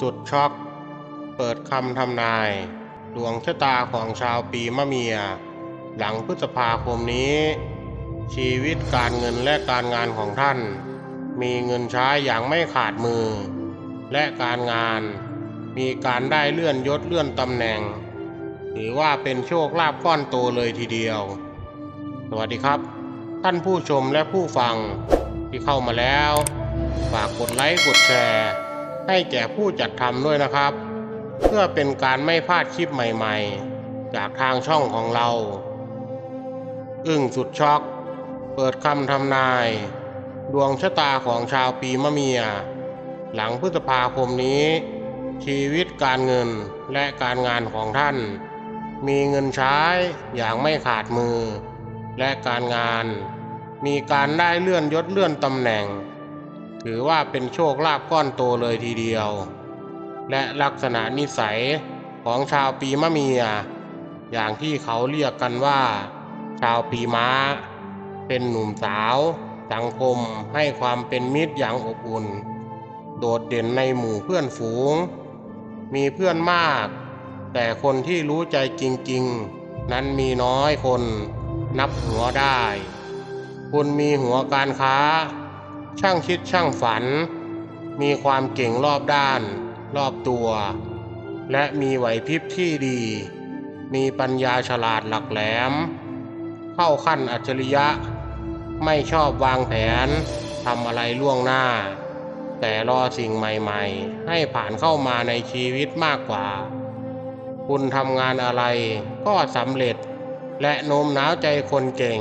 สุดช็อก เปิดคำทำนาย ดวงชะตาของชาวปีมะเมีย หลังพฤษภาคมนี้ ชีวิตการเงินและการงานของท่าน มีเงินใช้อย่างไม่ขาดมือ และการงานมีการได้เลื่อนยศเลื่อนตำแหน่ง ถือว่าเป็นโชคลาภก้อนโตเลยทีเดียว สวัสดีครับ ท่านผู้ชมและผู้ฟังที่เข้ามาแล้ว ฝากกดไลค์กดแชร์ ให้แก่ผู้จัดทำด้วยนะครับ เพื่อเป็นการไม่พลาดคลิปใหม่ๆ จากทางช่องของเรา อึ้งสุดช็อก เปิดคำทำนาย ดวงชะตาของชาวปีมะเมีย หลังพฤษภาคมนี้ ชีวิตการเงินและการงานของท่าน มีเงินใช้อย่างไม่ขาดมือ และการงาน มีการได้เลื่อนยศเลื่อนตำแหน่ง ถือว่าเป็นโชคลาภก้อนโตเลยทีเดียว และลักษณะนิสัยของชาวปีมะเมีย อย่างที่เขาเรียกกันว่า ชาวปีม้า เป็นหนุ่มสาว สังคมให้ความเป็นมิตรอย่างอบอุ่น โดดเด่นในหมู่เพื่อนฝูง มีเพื่อนมาก แต่คนที่รู้ใจจริงๆ นั้นมีน้อยคนนับหัวได้ คุณมีหัวการค้า ช่างคิดช่างฝัน มีความเก่งรอบด้าน รอบตัว และมีไหวพริบที่ดี มีปัญญาฉลาดหลักแหลม เข้าขั้นอัจฉริยะ ไม่ชอบวางแผนทำอะไรล่วงหน้า แต่รอสิ่งใหม่ๆ ให้ผ่านเข้ามาในชีวิตมากกว่า คุณทำงานอะไรก็สำเร็จและโน้มน้าวใจคนเก่ง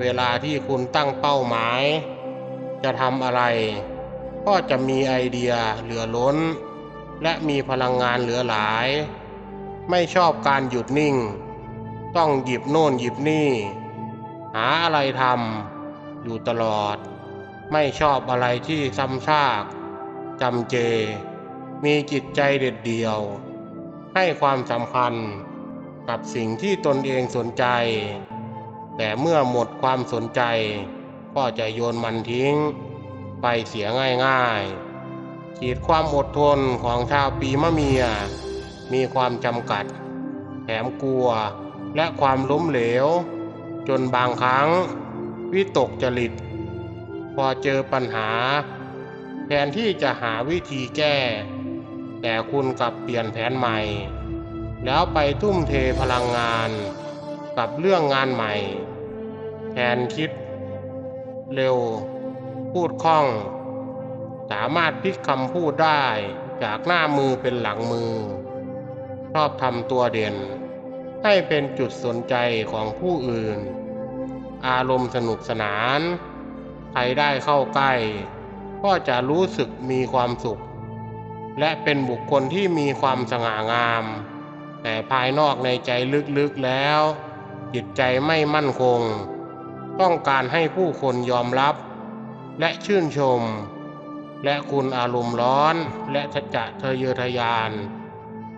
เวลาที่คุณตั้งเป้าหมาย จะทำอะไร ก็จะมีไอเดียเหลือล้น และมีพลังงานเหลือหลาย ไม่ชอบการหยุดนิ่ง ต้องหยิบโน่นหยิบนี่ หาอะไรทำอยู่ตลอด ไม่ชอบอะไรที่ซ้ำซากจำเจ มีจิตใจเด็ดเดี่ยว ให้ความสำคัญกับสิ่งที่ตนเองสนใจ แต่เมื่อหมดความสนใจ ก็จะโยนมันทิ้ง ไปเสียง่ายๆ ขีดความอดทนของชาวปีมะเมีย มีความจำกัด แถมกลัวและความล้มเหลว จนบางครั้ง วิตกจริต พอเจอปัญหา แทนที่จะหาวิธีแก้ แต่คุณกลับเปลี่ยนแผนใหม่ แล้วไปทุ่มเทพลังงานกับเรื่องงานใหม่ แทนคิด เร็ว พูดคล่อง สามารถพลิกคำพูดได้จากหน้ามือเป็นหลังมือ ชอบทำตัวเด่น ให้เป็นจุดสนใจของผู้อื่น อารมณ์สนุกสนาน ใครได้เข้าใกล้ ก็จะรู้สึกมีความสุข และเป็นบุคคลที่มีความสง่างาม แต่ภายนอกในใจลึกๆแล้ว จิตใจไม่มั่นคง ต้องการให้ผู้คนยอมรับ และชื่นชม และคุณอารมณ์ร้อนและทะจะทะเยอทะยาน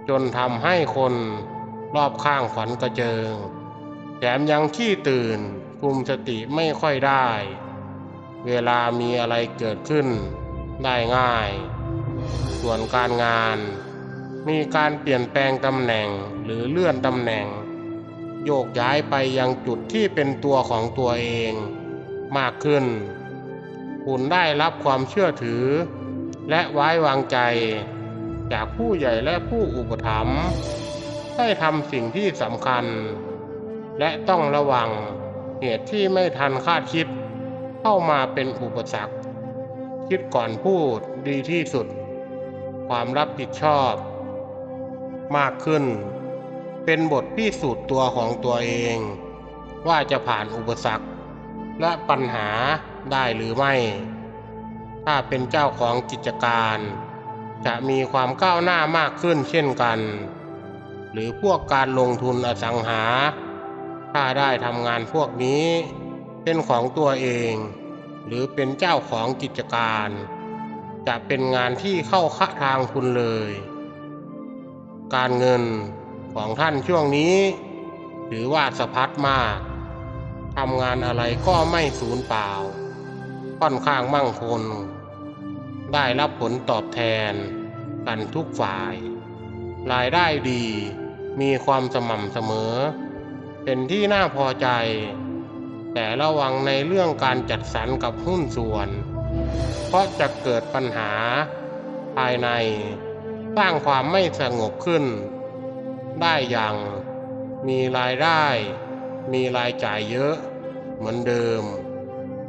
จนทำให้คนรอบข้างขวัญกระเจิง แถมยังขี้ตื่นคุมสติไม่ค่อยได้ เวลามีอะไรเกิดขึ้นได้ง่าย ส่วนการงาน มีการเปลี่ยนแปลงตำแหน่งหรือเลื่อนตำแหน่ง โยกย้ายไปยังจุดที่เป็นตัวของตัวเองมากขึ้น คุณได้รับความเชื่อถือ และไว้วางใจ จากผู้ใหญ่และผู้อุปถัมภ์ให้ทำสิ่งที่สำคัญ และต้องระวังเหตุที่ไม่ทันคาดคิด เข้ามาเป็นอุปสรรค คิดก่อนพูดดีที่สุด ความรับผิดชอบ มากขึ้น เป็นบทพิสูจน์ตัวของตัวเอง ว่าจะผ่านอุปสรรค และปัญหาได้หรือไม่ ถ้าเป็นเจ้าของกิจการ จะมีความก้าวหน้ามากขึ้นเช่นกัน หรือพวกการลงทุนอสังหา ถ้าได้ทำงานพวกนี้ เป็นของตัวเอง หรือเป็นเจ้าของกิจการ จะเป็นงานที่เข้าข้าทางคุณเลย การเงิน ของท่านช่วงนี้ถือว่าสะพัดมากทำงานอะไรก็ไม่สูญเปล่า ค่อนข้างมั่งคงได้รับผลตอบแทนกันทุกฝ่าย รายได้ดีมีความสม่ำเสมอ เป็นที่น่าพอใจ แต่ระวังในเรื่องการจัดสรรกับหุ้นส่วน เพราะจะเกิดปัญหาภายในสร้างความไม่สงบขึ้น ได้อย่าง มีรายได้ มีรายจ่ายเยอะเหมือนเดิม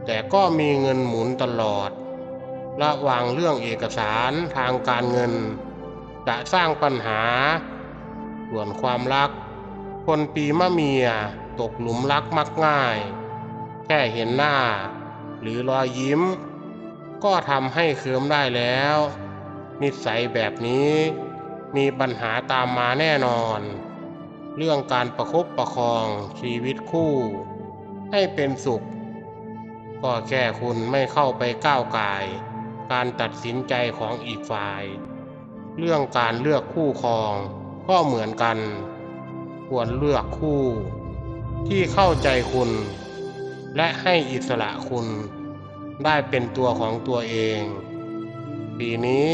แต่ก็มีเงินหมุนตลอด ระวังเรื่องเอกสารทางการเงิน จะสร้างปัญหา ส่วนความรัก คนปีมะเมียตกหลุมรักมักง่าย แค่เห็นหน้า หรือรอยยิ้ม ก็ทำให้เคิมได้แล้ว นิสัยแบบนี้ มีปัญหาตามมาแน่นอน เรื่องการประคบประคองชีวิตคู่ ให้เป็นสุข ก็แค่คุณไม่เข้าไปก้าวไก่าย การตัดสินใจของอีกฝ่าย เรื่องการเลือกคู่ครองก็เหมือนกัน ควรเลือกคู่ ที่เข้าใจคุณ และให้อิสระคุณได้เป็นตัวของตัวเอง ปีนี้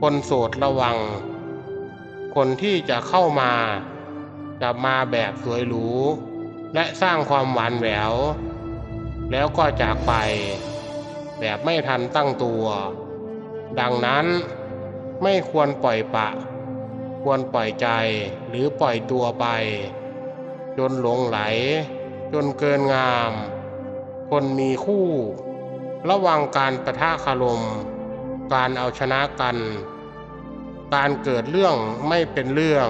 คนโสดระวัง คนที่จะเข้ามา จะมาแบบสวยหรู และสร้างความหวานแหวว แล้วก็จากไป แบบไม่ทันตั้งตัว ดังนั้นไม่ควรปล่อยปะ ควรปล่อยใจหรือปล่อยตัวไป จนหลงไหล จนเกินงาม คนมีคู่ ระวังการประทะคารม การเอาชนะกัน การเกิดเรื่องไม่เป็นเรื่อง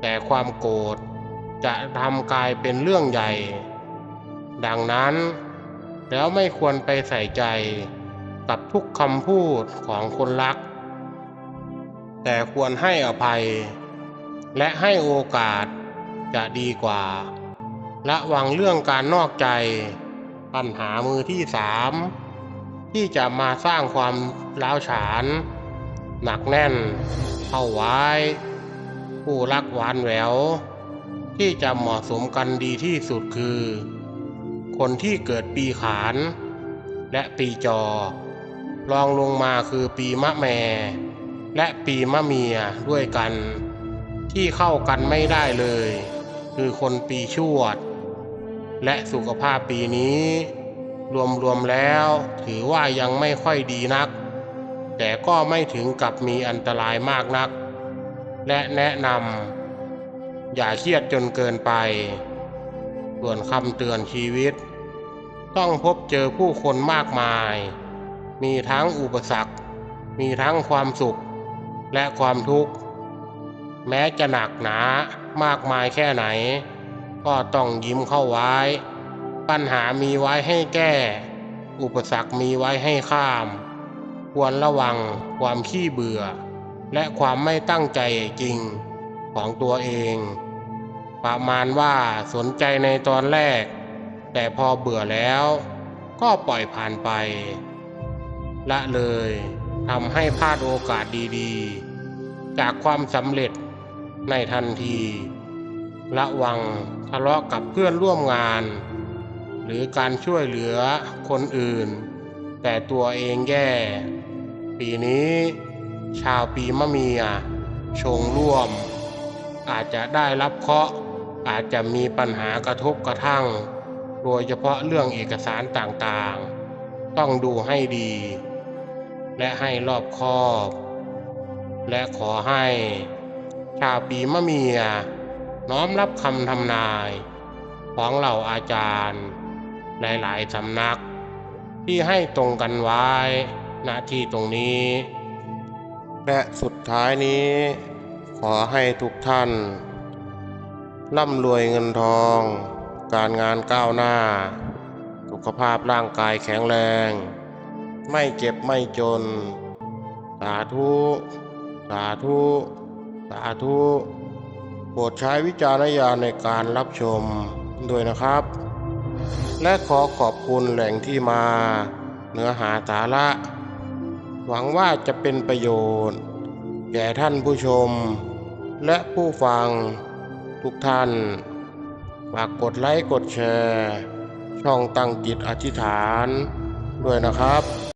แต่ความโกรธจะทำกลายเป็นเรื่องใหญ่ ดังนั้นแล้วไม่ควรไปใส่ใจกับทุกคำพูดของคนรัก แต่ควรให้อภัย และให้โอกาสจะดีกว่าระวังเรื่องการนอกใจ ปัญหามือที่สามที่จะมาสร้างความร้าวฉาน หนักแน่นเข้าไว้ ผู้รักหวานแหวว ที่จะเหมาะสมกันดีที่สุดคือ คนที่เกิดปีขาน และปีจอรองลงมาคือปีมะแม และปีมะเมียด้วยกัน ที่เข้ากันไม่ได้เลย คือคนปีชวด และสุขภาพปีนี้ รวมๆแล้วถือว่ายังไม่ค่อยดีนัก แต่ก็ไม่ถึงกับมีอันตรายมากนัก และแนะนำอย่าเครียดจนเกินไป ส่วนคำเตือนชีวิต ต้องพบเจอผู้คนมากมาย มีทั้งอุปสรรค มีทั้งความสุขและความทุกข์ แม้จะหนักหนามากมายแค่ไหน ก็ต้องยิ้มเข้าไว้ ปัญหามีไว้ให้แก้ อุปสรรคมีไว้ให้ข้าม ควรระวังความขี้เบื่อ และความไม่ตั้งใจจริงของตัวเอง ประมาณว่าสนใจในตอนแรก แต่พอเบื่อแล้ว ก็ปล่อยผ่านไป ละเลยทำให้พลาดโอกาสดีๆ จากความสำเร็จในทันที ระวังทะเลาะกับเพื่อนร่วมงาน หรือการช่วยเหลือคนอื่น แต่ตัวเองแย่ ปีนี้ ชาวปีมะเมีย ชงร่วม อาจจะได้รับเคราะห์อาจจะมีปัญหากระทบกระทั่ง โดยเฉพาะเรื่องเอกสารต่างๆ ต้องดูให้ดี และให้รอบคอบ และขอให้ ชาวปีมะเมีย น้อมรับคำทำนาย ของเหล่าอาจารย์ หลายๆสำนัก ที่ให้ตรงกันไว้ณที่ตรงนี้ และสุดท้ายนี้ ขอให้ทุกท่านร่ำรวยเงินทอง การงานก้าวหน้า สุขภาพร่างกายแข็งแรง ไม่เจ็บไม่จน สาธุ สาธุ สาธุโปรดใช้วิจารณญาณในการรับชมด้วยนะครับ และขอขอบคุณแหล่งที่มา เนื้อหาสาระ หวังว่าจะเป็นประโยชน์ แก่ท่านผู้ชม และผู้ฟัง ทุกท่าน ฝากกดไลค์กดแชร์ ช่องตั้งจิตอธิษฐาน ด้วยนะครับ